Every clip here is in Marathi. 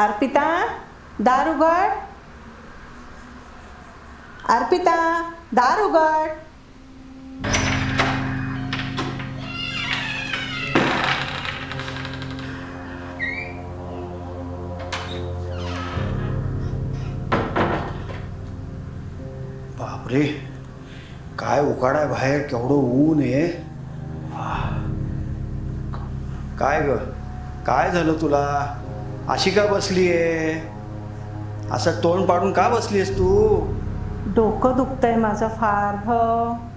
अर्पिता दार उघड अर्पिता दार उघड बापरे काय उकाडा आहे बाहेर केवढं ऊन आहे? आह. काय ग? काय झालं तुला? अशी का बसली आहे? असं तोंड पाडून का बसली आहेस तू? डोकं दुखतंय माझं फार ह.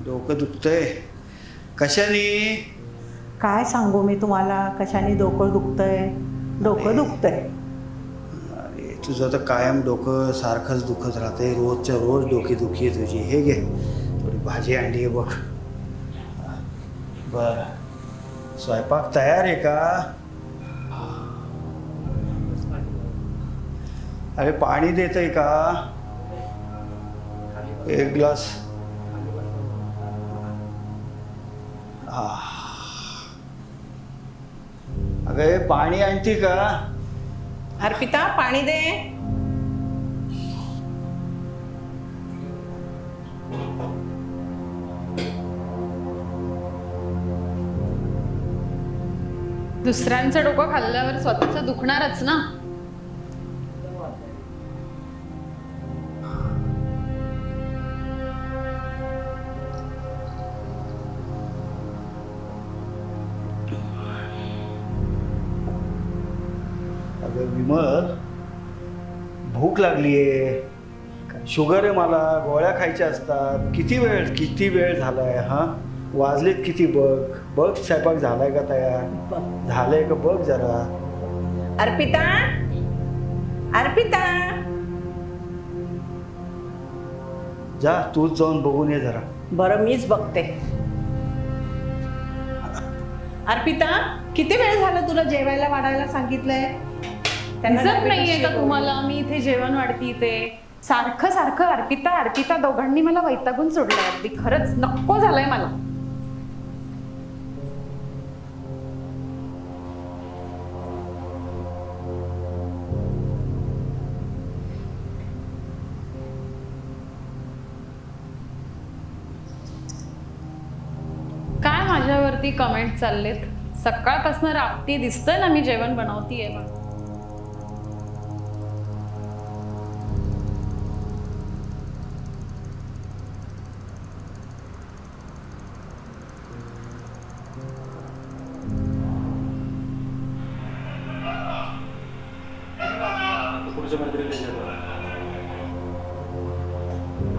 डोकं दुखतंय. कशाने? काय सांगू मी तुम्हाला? कशाने डोकं दुखतंय? डोकं दुखतंय. अरे तुझं तर कायम डोकं सारखंच दुखत राहते रोजच्या रोज डोकी दुखी आहे तुझी. हे घे. थोडी भाजी आणली आहे बघ. बर. स्वयंपाक तयार आहे का? अरे पाणी देत आहे का? एक ग्लास. हा. अगं पाणी आणती का? अर्पिता पाणी दे. दुसऱ्यांचं डोकं खाल्ल्यावर स्वतःच दुखणारच ना? अगं विमल भूक लागली आहे शुगर आहे मला गोळ्या खायच्या असतात. किती वेळ किती वेळ झालाय हां? वाजलेत किती बघ? बघ स्वयंपाक झालाय का तयार? झालंय का बघ जरा. अर्पिता? अर्पिता? जा तूच जाऊन बघून ये जरा. बरं मीच बघते. अर्पिता किती वेळ झालं तुला जेवायला वाढायला सांगितलंय? त्यांना नाहीये का तुम्हाला? मी इथे जेवण वाढती ते सारखं सारखं अर्पिता अर्पिता दोघांनी मला वैतागून सोडलंय अगदी. खरंच नको झालंय मला. काय माझ्यावरती कमेंट चाललेत? सकाळपासून राबती दिसतंय ना मी जेवण बनवतीये म्हणून.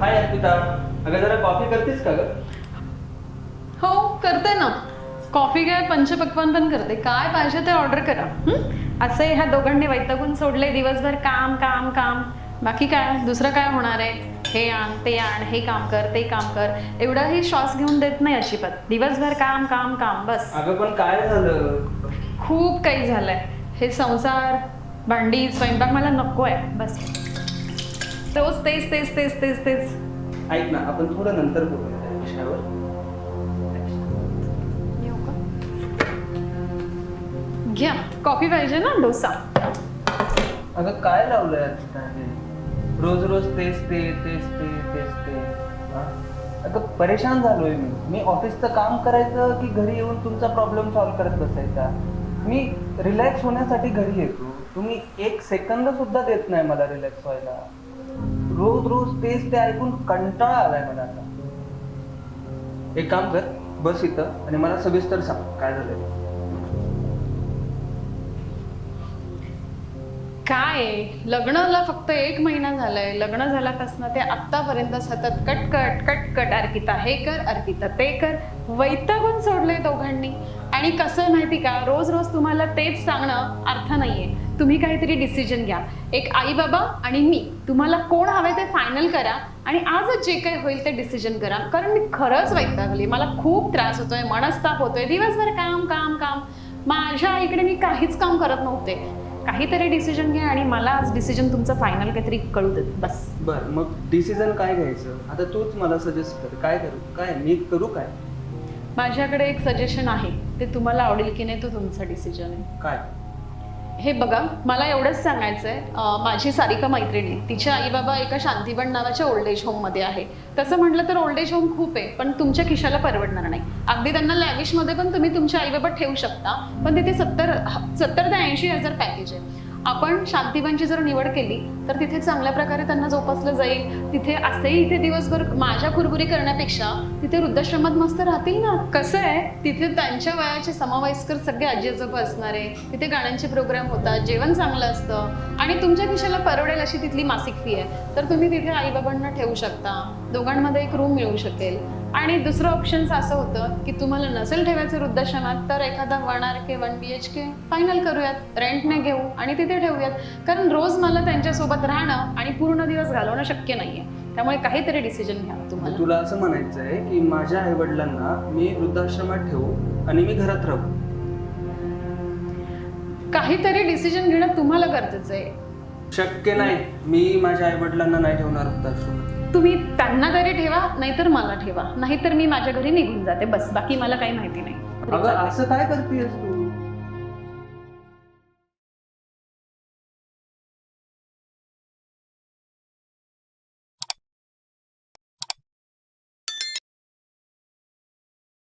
हाय अर्पिता अगं जरा कॉफी करतेस का ग? हो करते ना. कॉफी काय पंचपक्वान पण करते. काय पाहिजे ते ऑर्डर करा. हं? असे ह्या दोघांनी वैतागून सोडले दिवसभर काम काम काम. बाकी काय? दुसरं काय होणार आहे? हे आण ते आण हे काम कर ते काम कर. एवढाही श्वास घेऊन देत नाही अजिबात. दिवसभर काम काम काम बस. अगं पण काय झालं? खूप काही झालंय. हे संसार भांडी स्वयंपाक मला नको आहे बस. तोच तेच तेच तेच तेच तेच. ऐक ना आपण थोडं नंतर बोलूया त्या विषयावर. येऊ का? घ्या. कॉफी पाहिजे ना डोसा. अगं काय लावलंय? रोज रोज तेच ते तेच ते तेच ते. हा? अगं परेशान झालोय मी. मी ऑफिसचं काम करायचं की घरी येऊन तुमचा प्रॉब्लेम सॉल्व्ह करत बसायचा? मी रिलॅक्स होण्यासाठी घरी येतो. तुम्ही एक सेकंद सुद्धा देत नाही मला रिलॅक्स व्हायला. रोज रोज तेच ते ऐकून कंटाळा आलाय मला आता. एक काम कर बस इथं आणि मला सविस्तर सांग काय झालं काय? लग्नाला फक्त एक महिना झालाय. लग्न झाल्यापासून ते आत्तापर्यंत सतत कटकट कटकट अर्पिता. हे कर अर्पिता. ते कर. वैतागून सोडलंय दोघांनी. आणि कसं माहिती का? रोज रोज तुम्हाला तेच सांगणं अर्थ नाहीये. तुम्ही काहीतरी डिसिजन घ्या. एक आई बाबा आणि मी. तुम्हाला कोण हवे ते फायनल करा आणि आजच जे काही होईल ते डिसिजन करा. कारण मी खरंच वैतागली. मला खूप त्रास होतोय. मनस्ताप होतोय. दिवसभर काम काम काम. माझ्या आईकडे मी काहीच काम करत नव्हते. काहीतरी डिसिजन घ्या आणि मला आज डिसिजन तुमचं फायनल काहीतरी कळू देत बस. बर मग डिसिजन काय घ्यायचं? आता तूच मला सजेस्ट कर. काय करू? काय? मी करू काय? माझ्याकडे एक सजेशन आहे. ते तुम्हाला आवडेल की नाही तो तुमचा डिसिजन आहे. काय? हे बघा मला एवढंच सांगायचं आहे माझी सारिका मैत्रिणी तिचे आई बाबा एका शांतीवन नावाच्या ओल्ड एज होममध्ये आहे. तसं म्हटलं तर ओल्ड एज होम खूप आहे पण तुमच्या खिशाला परवडणार नाही. अगदी त्यांना लॅविशमध्ये पण तुम्ही तुमच्या आई बाबा ठेवू शकता पण तिथे सत्तर सत्तर ते ऐंशी हजार पॅकेज आहे. आपण शांतीवनची जर निवड केली तर तिथे चांगल्या प्रकारे त्यांना जोपासलं जाईल. तिथे असेही इथे दिवसभर माझ्या खुरबुरी करण्यापेक्षा तिथे वृद्धाश्रमात मस्त राहतील ना? कसं आहे? तिथे त्यांच्या वयाचे समवयस्कर सगळे आजी आजोबा असणारे तिथे गाण्यांचे प्रोग्राम होतात जेवण चांगलं असतं. आणि तुमच्या खिशाला परवडेल अशी तिथली मासिक फी आहे. तर तुम्ही तिथे आईबाबांना ठेवू शकता. दोघांमध्ये एक रूम मिळू शकेल. आणि दुसरं ऑप्शन असं होतं की तुम्हाला नसेल ठेवायचं वृद्धाश्रमात तर एखादा one R K one B H K final करूयात. रेंटने घेऊ आणि तिथे ठेवूयात. कारण रोज मला त्यांच्यासोबत राहणं आणि पूर्ण दिवस घालवणं शक्य नाहीये. त्यामुळे काहीतरी डिसिजन घ्या तुम्हाला. तुला असं म्हणायचं आहे की माझ्या आई वडिलांना मी वृद्धाश्रमात ठेवू आणि मी घरात राहू. काहीतरी डिसिजन घेणं तुम्हाला गरजेचं आहे. शक्य नाही. मी माझ्या आई वडिलांना नाही ठेवणार वृद्धाश्रमात. तुम्ही त्यांना तरी ठेवा नाहीतर मला ठेवा. नाहीतर मी माझ्या घरी निघून जाते. बस बाकी मला काही माहिती नाही. अगं असं काय करतेस तू?